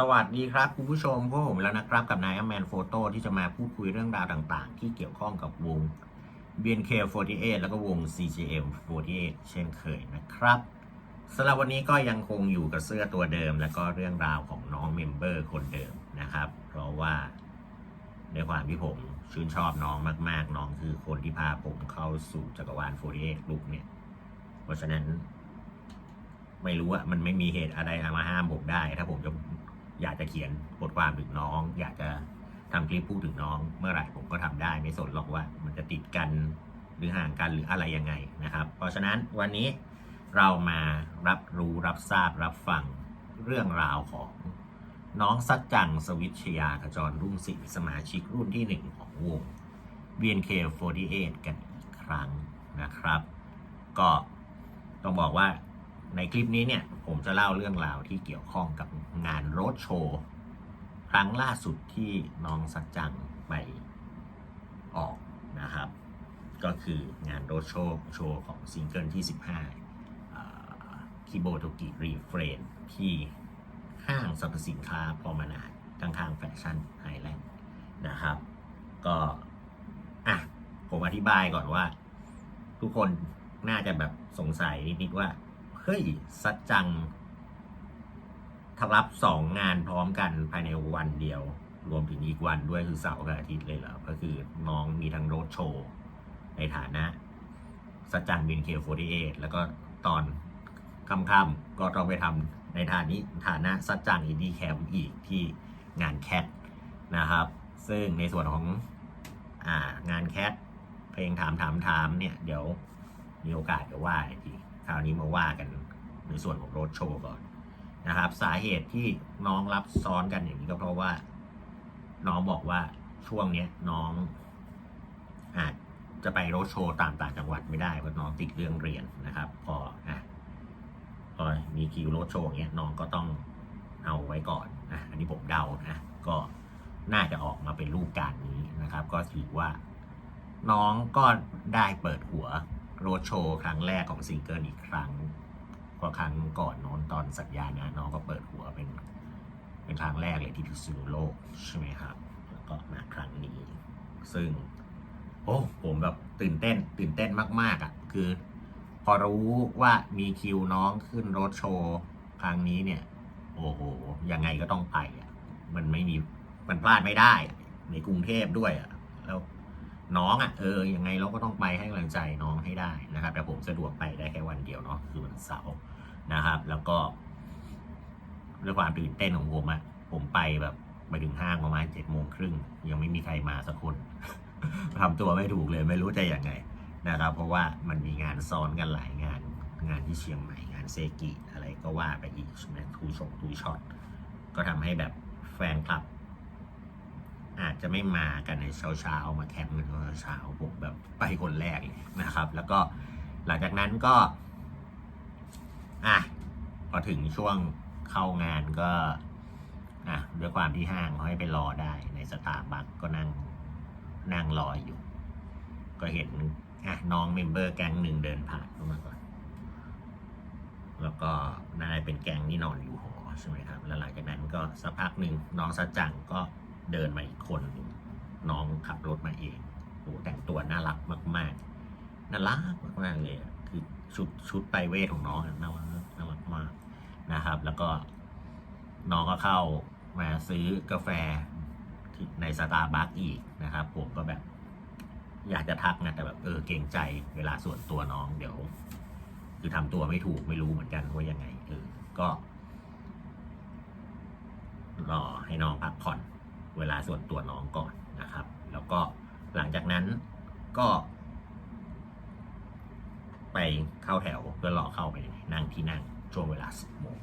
สวัสดีครับคุณผู้ชมพวกผมแล้วนะครับ กับนายแมนโฟโต้ที่จะมาพูดคุยเรื่องราวต่างๆ ที่เกี่ยวข้องกับวง BNK48 แล้วก็วง CGM48 เช่นเคยนะครับสำหรับวันนี้ก็ยังคงอยู่กับเสื้อตัวเดิม แล้วก็เรื่องราวของน้องเมมเบอร์คนเดิมนะครับ เพราะว่าในความที่ผมชื่นชอบน้องมาก ๆ น้องคือคนที่พาผมเข้าสู่จักรวาล48ลุกเนี่ย เพราะฉะนั้น ไม่รู้อะมันไม่มีเหตุอะไรมาห้ามผมได้ ถ้าผมจะ อยากจะเขียนบทความถึงน้อง อยากจะทำคลิปพูดถึงน้อง เมื่อไหร่ผมก็ทำได้ไม่สนหรอกว่า มันจะติดกันหรือห่างกันหรืออะไรยังไงนะครับ เพราะฉะนั้นวันนี้เรามารับรู้รับทราบรับฟังเรื่องราวของน้องสัจจังสวิชยาขจรรุ่งศิลสมาชิกรุ่นที่หนึ่งของวง BNK48 กันอีกครั้งนะครับ ก็ต้องบอกว่า ในคลิปนี้เนี่ยผมจะเล่าเรื่องราวที่เกี่ยวข้องกับงานโรดโชว์ครั้งล่าสุดที่น้องสัจจังไปออกนะครับ ก็คืองานโรดโชว์โชว์ของซิงเกิลที่ 15คิโบโตกิรีเฟรนที่ห้างสรรพสินค้าพอมานาดข้างๆแฟชั่นไฮแลนด์นะครับ ก็อะผมอธิบายก่อนว่า ทุกคนน่าจะแบบสงสัยนิดๆว่า ฮ้ยสัจจังทรับสองงานพร้อมกันภายในวันเดียว รวมถึงอีกวันด้วยคือเสาร์กับอาทิตย์เลยเหรอ ก็คือน้องมีทั้งโรดโชว์ในฐานะสัจจังบินเคโฟดีเอแล้วก็ตอนค่ำๆก็ต้องไปทำในฐานี้ฐานะสัจจังอินดี้แคมป์อีกที่งานแคทนะครับ ซึ่งในส่วนของอ่างานแคทเพลงถามถามถามเนี่ย เดี๋ยวมีโอกาสจะว่าอีกทีคราวนี้มาว่ากัน ในส่วนของโรดโชว์ก่อนนะครับ สาเหตุที่น้องรับซ้อนกันอย่างนี้ก็เพราะว่า น้องบอกว่าช่วงเนี้ยน้องอาจจะไปโรดโชว์ตามต่างจังหวัดไม่ได้เพราะน้องติดเรื่องเรียนนะครับ พออะพอมีคิวโรดโชว์เงี้ยน้องก็ต้องเอาไว้ก่อนนะอันนี้ผมเดานะก็น่าจะออกมาเป็นรูปการนี้นะครับ ก็ถือว่า น้องก็ได้เปิดหัวโรดโชว์ครั้งแรกของซิงเกิลอีกครั้ง ก็ครั้งก่อนโน้นตอนสัญญานะน้องก็เปิดหัวเป็น เป็นครั้งแรกเลยที่พิษณุโลกใช่ไหมครับแล้วก็มาครั้งนี้ ซึ่ง โอ้ผมแบบตื่นเต้น ตื่นเต้นมาก ๆอะคือ พอรู้ว่ามีคิวน้องขึ้นรถโชว์ครั้งนี้เนี่ย โอ้โหยังไงก็ต้องไปอะมันไม่มีมันพลาดไม่ได้ ในกรุงเทพด้วยอะแล้ว น้องอะเออยังไงเราก็ต้องไปให้กำลังใจน้องให้ได้นะครับ แต่ผมสะดวกไปได้แค่วันเดียวเนาะคือวันเสาร์นะครับ แล้วก็ด้วยความตื่นเต้นของผมอะผมไปแบบไปถึงห้างประมาณเจ็ดโมงครึ่งยังไม่มีใครมาสักคนทำตัวไม่ถูกเลยไม่รู้จะยังไงนะครับ เพราะว่ามันมีงานซ้อนกันหลายงานงานที่เชียงใหม่งานเซกิอะไรก็ว่าไปอีกใช่ไหมทูชงทูช็อตก็ทำให้แบบแฟนคลับ จะไม่มากันในเช้าๆมาแคมป์กันตอนเช้าๆผมแบบไปคนแรกเลยนะครับ แล้วก็หลังจากนั้นก็อะพอถึงช่วงเข้างานก็อะด้วยความที่ห้างเขาให้ไปรอได้ในสตาร์บัคก็นั่งนั่งรออยู่ ก็เห็นอะน้องเมมเบอร์แก๊งหนึ่งเดินผ่านเข้ามาก่อน แล้วก็น่าจะเป็นแก๊งที่นอนอยู่หอใช่ไหมครับ แล้วหลังจากนั้นก็สักพักหนึ่งน้องสัจจังก็ เดินมาอีกคนน้องขับรถมาเองโอ้แต่งตัวน่ารักมากๆน่ารักมากๆเลยคือชุดชุดไปเวทของน้องอะน่ารักน่ารักมากนะครับ แล้วก็น้องก็เข้ามาซื้อกาแฟที่ในสตาร์บัคอีกนะครับ ผมก็แบบ อยากจะทักนะแต่แบบเออเกรงใจเวลาส่วนตัวน้องเดี๋ยว คือทำตัวไม่ถูกไม่รู้เหมือนกันว่ายังไงเออก็รอให้น้องพักผ่อน เวลาส่วนตัวน้องก่อนนะครับ แล้วก็หลังจากนั้นก็ ไปเข้าแถวเพื่อรอเข้าไปนั่งที่นั่งช่วงเวลาสิบโมง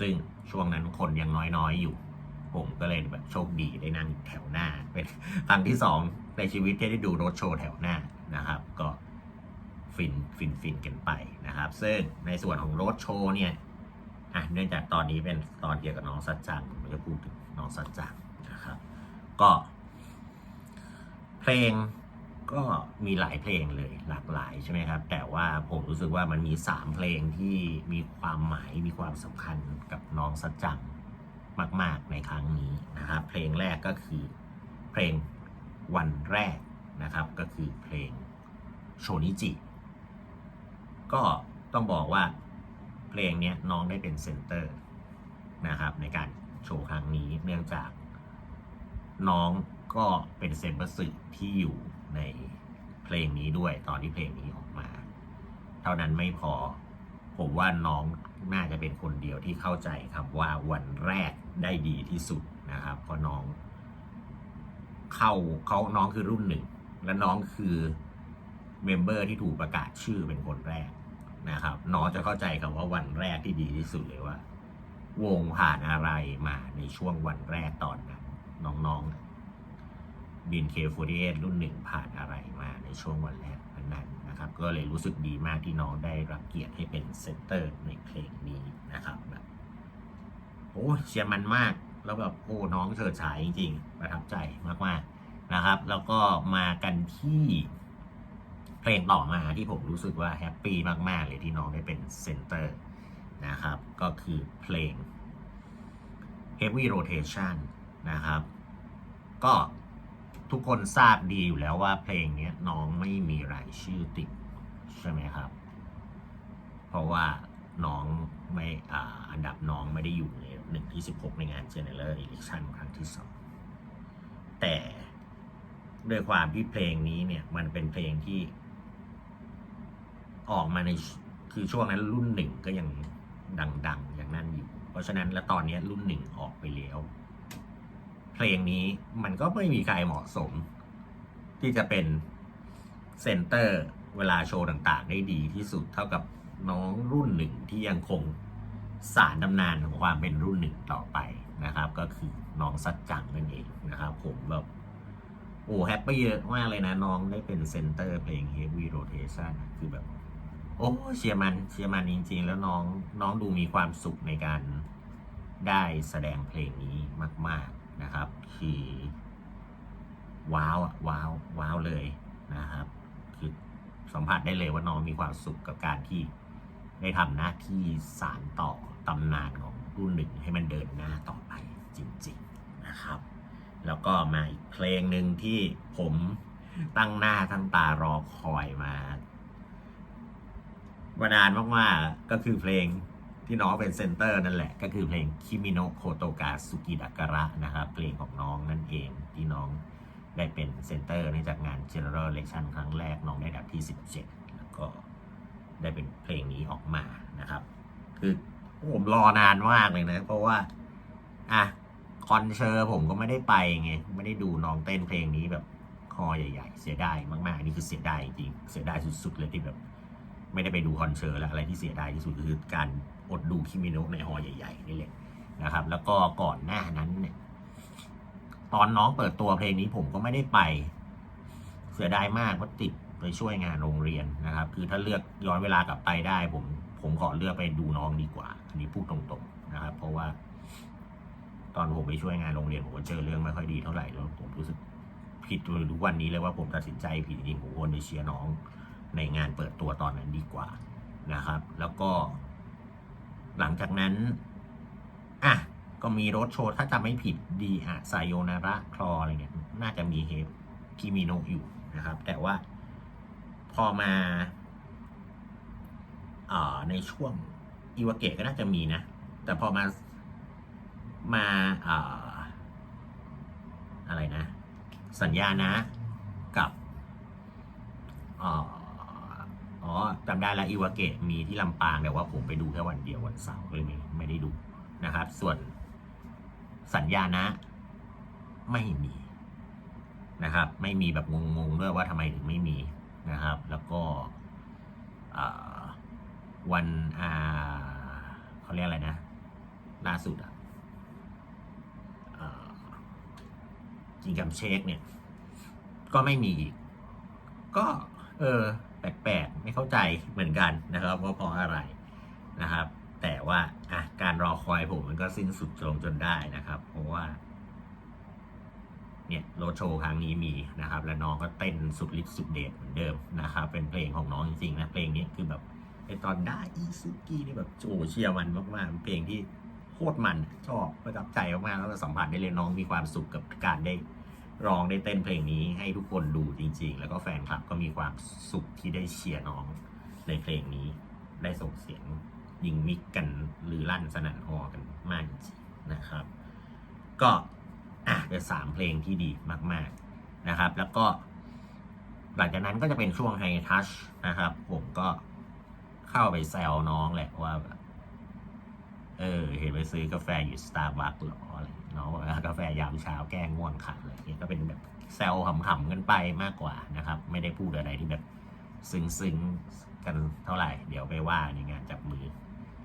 ซึ่งช่วงนั้นคนยังน้อยๆอยู่ผมก็เลยแบบโชคดีได้นั่งแถวหน้า เป็นครั้งที่สองในชีวิตที่ได้ดูรถโชว์แถวหน้านะครับ ก็ฟินฟินฟินกันไปนะครับ ซึ่งในส่วนของรถโชว์เนี่ยอะเนื่องจากตอนนี้เป็นตอนเกี่ยวกับน้องสัจจังผมจะพูดถึงน้องสัจจัง ก็ เพลงก็มีหลายเพลงเลยหลากหลายใช่ไหมครับ แต่ว่าผมรู้สึกว่ามันมีสามเพลงที่มีความหมายมีความสำคัญกับน้องสัจจังมาก ๆ ในครั้งนี้นะครับ เพลงแรกก็คือเพลงวันแรกนะครับ ก็คือเพลงโชนิจิ ก็ต้องบอกว่าเพลงนี้น้องได้เป็นเซนเตอร์นะครับในการโชว์ครั้งนี้เนื่องจาก น้องก็เป็นเซนเบอร์สึที่อยู่ในเพลงนี้ด้วยตอนที่เพลงนี้ออกมา เท่านั้นไม่พอ ผมว่าน้องน่าจะเป็นคนเดียวที่เข้าใจครับว่าวันแรกได้ดีที่สุดนะครับเพราะน้อง เข้าเขาน้องคือรุ่นหนึ่ง และน้องคือเมมเบอร์ที่ถูกประกาศชื่อเป็นคนแรกนะครับ น้องจะเข้าใจคำว่าวันแรกที่ดีที่สุดเลยว่า วงผ่านอะไรมาในช่วงวันแรกตอนนั้น น้องๆบินเคฟเรุ่นหนึ่งผ่านอะไรมาในช่วงวันแรกนั้นนะครับ ก็เลยรู้สึกดีมากที่น้องได้รับเกียรติให้เป็นเซนเตอร์ในเพลงนี้นะครับแบบโอ้เชียร์มันมากแล้วแบบโอ้น้องเฉิดฉายจริงๆ ประทับใจมากๆนะครับ แล้วก็มากันที่เพลงต่อมาที่ผมรู้สึกว่าแฮปปี้มากๆ เลยที่น้องได้เป็นเซนเตอร์นะครับ ก็คือเพลง Heavy Rotation นะครับ ก็ทุกคนทราบดีอยู่แล้วว่าเพลงนี้น้องไม่มีรายชื่อติดใช่ไหมครับ เพราะว่าน้องไม่อ่าอันดับน้องไม่ได้อยู่ในหนึ่งที่สิบหกในงาน General Election ครั้งที่สองแต่ด้วยความที่เพลงนี้เนี่ยมันเป็นเพลงที่ ออกมาในคือช่วงนั้นรุ่นหนึ่งก็ยังดัง ๆ อย่างนั้นอยู่ เพราะฉะนั้นแล้วตอนนี้รุ่นหนึ่งออกไปแล้ว เพลงนี้มันก็ไม่มีใครเหมาะสม ที่จะเป็นเซนเตอร์เวลาโชว์ต่างๆ ได้ดีที่สุดเท่ากับน้องรุ่นหนึ่งที่ยังคงสารตำนานของความเป็นรุ่นหนึ่งต่อไปนะครับ ก็คือน้องสัจจังนั่นเองนะครับ ผมแบบโอ้แฮปปี้เยอะมากเลยนะน้องได้เป็นเซนเตอร์เพลง Heavy Rotation คือแบบ โอ้เชียร์มันเชียร์มันจริง ๆ แล้วน้องน้องดูมีความสุขในการได้แสดงเพลงนี้มาก นะครับ คือว้าวอะว้าวว้าวเลยนะครับ คือสัมผัสได้เลยว่าน้องมีความสุขกับการที่ได้ทำหน้าที่สารต่อตำนานของรุ่นหนึ่งให้มันเดินหน้าต่อไปจริงๆนะครับ แล้วก็มาอีกเพลงหนึ่งที่ผมตั้งหน้าตั้งตารอคอยมามานานมากๆก็คือเพลง ที่น้องเป็นเซนเตอร์นั่นแหละ ก็คือเพลงคิมิโนะโคโตกาสุกิดักระนะครับเพลงของน้องนั่นเองที่น้องได้เป็นเซนเตอร์ในจากงาน General Election ครั้งแรกน้องได้อัดับที่ 17 แล้วก็ได้เป็นเพลงนี้ออกมานะครับ คือผมรอนานมากเลยนะ เพราะว่าอะคอนเชอร์ตผมก็ไม่ได้ไปไงไม่ได้ดูน้องเต้นเพลงนี้แบบคอใหญ่ๆ เสียดายมากๆ นี่คือเสียดายจริงเสียดายสุดๆเลยที่แบบ ไม่ได้ไปดูคอนเสิร์ตแล้วอะไรที่เสียดายที่สุดคือการ อดดูคิมิโนะในฮอลใหญ่ๆนี่แหละนะครับ แล้วก็ก่อนหน้านั้นเนี่ยตอนน้องเปิดตัวเพลงนี้ผมก็ไม่ได้ไป เสียดายมากเพราะติดไปช่วยงานโรงเรียนนะครับ คือถ้าเลือกย้อนเวลากลับไปได้ ผมผมขอเลือกไปดูน้องดีกว่า อันนี้พูดตรงๆนะครับ เพราะว่า ตอนผมไปช่วยงานโรงเรียนผมก็เจอเรื่องไม่ค่อยดีเท่าไหร่แล้วผมรู้สึกผิดจนทุกวันนี้เลยว่าผมตัดสินใจผิดจริงผมควรไปเชียร์น้องในงานเปิดตัวตอนนั้นดีกว่านะครับ แล้วก็ หลังจากนั้น อะ ก็มีรถโชว์ ถ้าจำไม่ผิดดีอะไซโยนาระคลออะไรเนี่ย น่าจะมีเฮฟคิมิโนะอยู่นะครับ แต่ว่าพอมาอ่าในช่วงอิวาเกะก็น่าจะมีนะ แต่พอมามาอ่าอะไรนะ สัญญานะกับอ๋อ อ๋อจำได้ล้วอีวาเกะมีที่ลำปางแต่ว่าผมไปดูแค่วันเดียววันเสาร์เลยไม่ไม่ได้ดูนะครับ ส่วนสัญญานะไม่มีนะครับ ไม่มีแบบงงๆด้วยว่าทำไมถึงไม่มีนะครับ แล้วก็วันอาเขาเรียกอะไรนะ ล่าสุดอะจิงกัมเชคเนี่ย ก็ไม่มีอีก ก็ เออ แปลกๆ ไม่เข้าใจเหมือนกันนะครับว่าเพราะอะไรนะครับ แต่ว่าอะการรอคอยผมมันก็สิ้นสุดลงจนได้นะครับ เพราะว่า เนี่ยโรโชว์ครั้งนี้มีนะครับ และน้องก็เต้นสุดฤทธิ์สุดเดชเหมือนเดิมนะครับ เป็นเพลงของน้องจริงๆนะเพลงนี้คือแบบไอตอนได้อีซุกินี่แบบโอ้เชียร์มันมากๆเป็นเพลงที่โคตรมันชอบประทับใจมากๆแล้วก็สัมผัสได้เลยน้องมีความสุขกับการได้ ร้องได้เต้นเพลงนี้ให้ทุกคนดูจริง ๆ แล้วก็แฟนคลับก็มีความสุขที่ได้เชียร์น้องในเพลงนี้ ได้ส่งเสียงยิงมิกกันหรือลั่นสนั่นฮอกันมากจริงๆนะครับ ก็อะเป็นสามเพลงที่ดีมากๆนะครับ แล้วก็ หลังจากนั้นก็จะเป็นช่วงไฮทัชนะครับ ผมก็เข้าไปแซวน้องแหละว่า เออ เห็นไปซื้อกาแฟอยู่สตาร์บัคหรออะไร น้องบอกาแฟยามเช้าแก้ง่วงค่ะอะไรเงี้ยก็เป็นแบบแซวขำๆกันไปมากกว่านะครับ ไม่ได้พูดอะไรที่แบบซึ้งๆกันเท่าไหร่ เดี๋ยวไปว่าในงานจับมือ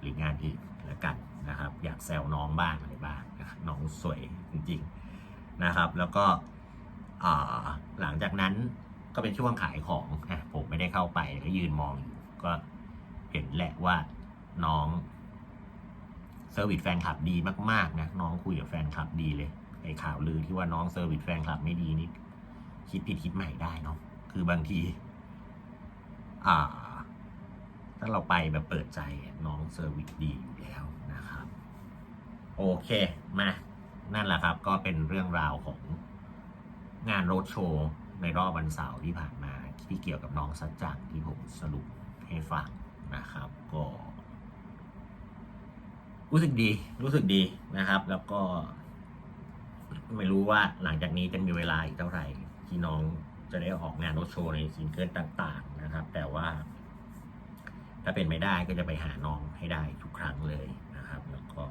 หรืองานอื่นแล้วกันนะครับ อยากแซวน้องบ้างอะไรบ้างน,น้องสวยจริงๆนะครับ แล้วก็หลังจากนั้นก็เป็นช่วงขายของอะผมไม่ได้เข้าไปก็ยืนมองอยู่ก็เห็นแหละว่าน้อง เซอร์วิสแฟนคลับดีมากๆนะน้องคุยกับแฟนคลับดีเลยไอ้ข่าวลือที่ว่าน้องเซอร์วิสแฟนคลับไม่ดีนี่คิดผิดคิดใหม่ได้เนาะคือบางที อ่า ถ้าเราไปแบบเปิดใจน้องเซอร์วิสดีอยู่แล้วนะครับ โอเคมานั่นแหละครับ ก็เป็นเรื่องราวของงานโรดโชว์ในรอบวันเสาร์ที่ผ่านมาที่เกี่ยวกับน้องสัจจังที่ผมสรุปให้ฟังนะครับ ก็ รู้สึกดีรู้สึกดีนะครับ แล้วก็ ไม่รู้ว่าหลังจากนี้จะมีเวลาอีกเท่าไหร่ ที่น้องจะได้ออกงานโรดโชว์ในซิงเกิลต่าง ๆ นะครับ แต่ว่า ถ้าเป็นไม่ได้ก็จะไปหาน้องให้ได้ทุกครั้งเลยนะครับ แล้วก็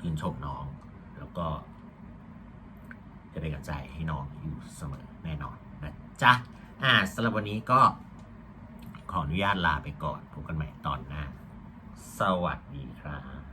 ชื่นชมน้อง แล้วก็ จะเป็นกำลังใจให้น้องอยู่เสมอแน่นอนนะจ๊ะอ่าสำหรับวันนี้ก็ขออนุญาตลาไปก่อนพบกันใหม่ตอนหน้า สวัสดีครับ